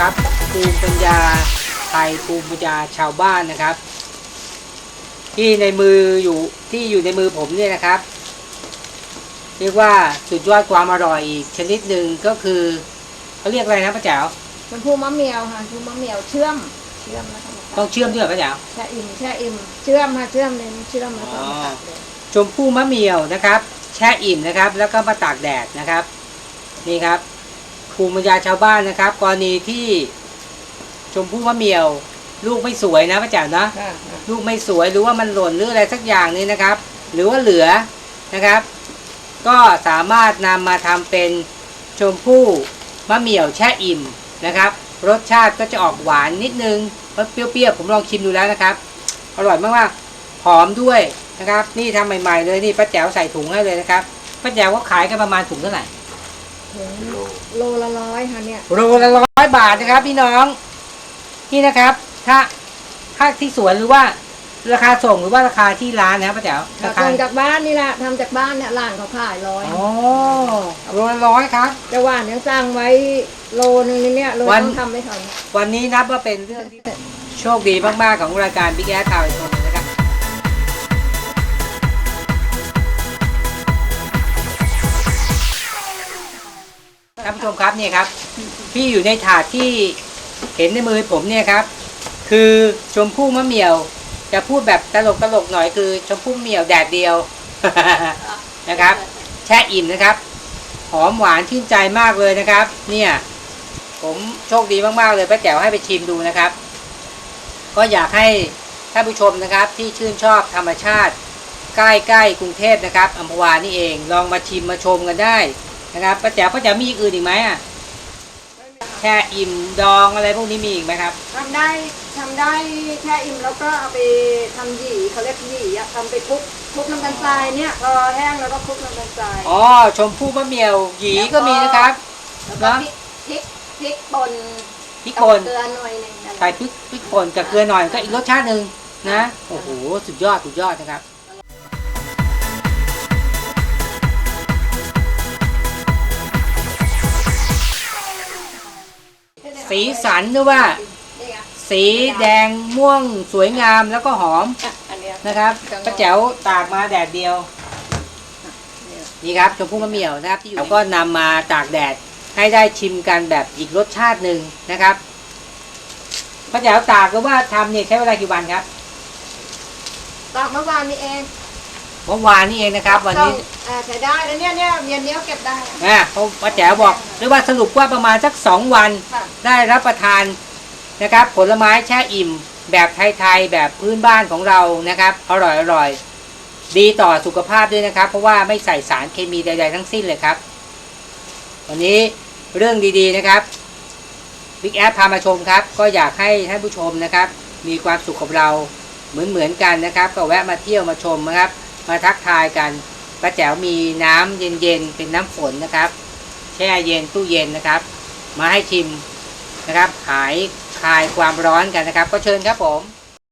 ครับภูมิปัญญาไทยภูมิปัญญาชาวบ้านนะครับ ที่ในมืออยู่ที่อยู่ในมือผมเนี่ยนะครับ เรียกว่าสุดยอดความอร่อยอีกชนิดหนึ่งก็คือเขาเรียกอะไรนะป้าแจ๋วชมพูมะเหมียวค่ะชมพูมะเหมียวเชื่อมเชื่อมแล้วก็มาต้องเชื่อมด้วยเหรอป้าแจ๋วแช่อิ่มแช่อิ่มเชื่อมค่ะเชื่อมเน้นเชื่อมแล้วก็มาตัดเลยชมพู่มะเหมี่ยวนะครับ แช่อิ่มนะครับ แล้วก็มาตากแดดนะครับ นี่ครับ ภูมิปัญญาชาวบ้านนะครับ กรณีที่ชมพู่มะเหมี่ยว ลูกไม่สวยนะป้าแจ๋วนะค่ะค่ะลูกไม่สวยหรือว่ามันหล่นหรืออะไรสักอย่างนี้นะครับ หรือว่าเหลือนะครับ ก็สามารถนำมาทำเป็นชมพู่มะเหมี่ยวแช่อิ่มนะครับ รสชาติก็จะออกหวานนิดนึงรสเปรี้ยวๆผมลองชิมดูแล้วนะครับ อร่อยมากๆหอมด้วยนะครับ นี่ทำใหม่ๆเลยนี่ป้าแจ๋วใส่ถุงให้เลยนะครับป้าแจ๋วก็ขายกันประมาณถุงเท่าไหร่ ถึงโลละร้อยค่ะเนี่ยโลละร้อยบาทนะครับพี่น้อง นี่นะครับ ถ้าถ้าที่สวนหรือว่าราคาส่งหรือว่าราคาที่ร้านนะครับป้าแจ๋วราคาทำจากบ้านนี่แหละทำจากบ้านเนี่ยร้านเขาขายร้อยอ๋อโลละร้อยครับแต่ว่าเนี่ยสั่งไว้โลนึงเนี่ยโลวันต้องทำไม่ทันวันนี้นับว่าเป็นเรื่องที่โชคดีมากๆของรายการบิ๊กแอดทาวน์ชนน ท่านผู้ชมครับเนี่ยครับ ที่อยู่ในถาดที่เห็นในมือผมเนี่ยครับ คือชมพู่มะเหมี่ยว จะพูดแบบตลกตลกๆหน่อยคือชมพู่เหมี่ยวแดดเดียวนะครับ แช่อิ่มนะครับ หอมหวานชื่นใจมากเลยนะครับ เนี่ย ผมโชคดีมากๆเลยป้าแจ๋วให้ไปชิมดูนะครับ ก็อยากให้ท่านผู้ชมนะครับ ที่ชื่นชอบธรรมชาติ ใกล้ๆกรุงเทพนะครับอัมพวานี่เอง ลองมาชิมมาชมกันได้ นะครับป้าแจ๋วป้าแจ๋วมีอย่างอื่นอีกไหมอะแค่อิ่มดองอะไรพวกนี้มีอีกไหมครับทำได้ทำได้แช่อิ่มแล้วก็เอาไปทำหยีเขาเรียกหยีอะทำไปคลุกคลุกน้ำตาลทรายเนี่ยพอแห้งแล้วก็คลุกน้ำตาลทรายอ๋อชมพู่มะเหมี่ยวหยีก็มีนะครับแล้วก็นะพริกพริกพริกป่นพริกป่นกับเกลือหน่อยหนึงนั่นแหละ ใส่พริกพริกป่นกับเกลือหน่อยก็อีกรสชาติหนึ่งนะโอ้โหสุดยอดสุดยอดนะครับ สีสันหรือว่านี่ไงสีแดงม่วงสวยงามแล้วก็หอมอะอันเนี้ยนะครับป้าแจ๋วตากมาแดดเดียว นี่ครับชมพู่มะเหมี่ยวนะครับที่อยู่แล้วก็นำมาตากแดดให้ได้ชิมกันแบบอีกรสชาติหนึ่งนะครับป้าแจ๋วตากหรือว่าทำเนี่ยใช้เวลากี่วันครับตากเมื่อวานนี้เองเมื่อวานนี่เองนะครับ วันนี้ต้องอ่าใช้ได้แล้วเนี่ยเนี่ยเย็นนี้ก็เก็บได้อ่าเพราะป้าแจ๋วบอกหรือว่าสรุปว่าประมาณสักสองวัน ค่ะ ได้รับประทานนะครับ ผลไม้แช่อิ่ม แบบไทยๆแบบพื้นบ้านของเรานะครับ อร่อยอร่อยดีต่อสุขภาพด้วยนะครับ เพราะว่าไม่ใส่สารเคมีใดๆทั้งสิ้นเลยครับ วันนี้เรื่องดีๆนะครับบิ๊กแอพามาชมครับ ก็อยากให้ท่านผู้ชมนะครับ มีความสุขกับเราเหมือนเหมือนๆกันนะครับ ก็แวะมาเที่ยวมาชมนะครับ มาทักทายกันป้าแจ๋วมีน้ำเย็นๆเป็นน้ำฝนนะครับ แช่เย็นตู้เย็นนะครับ มาให้ชิมนะครับหายคลายความร้อนกันนะครับ ก็เชิญครับผม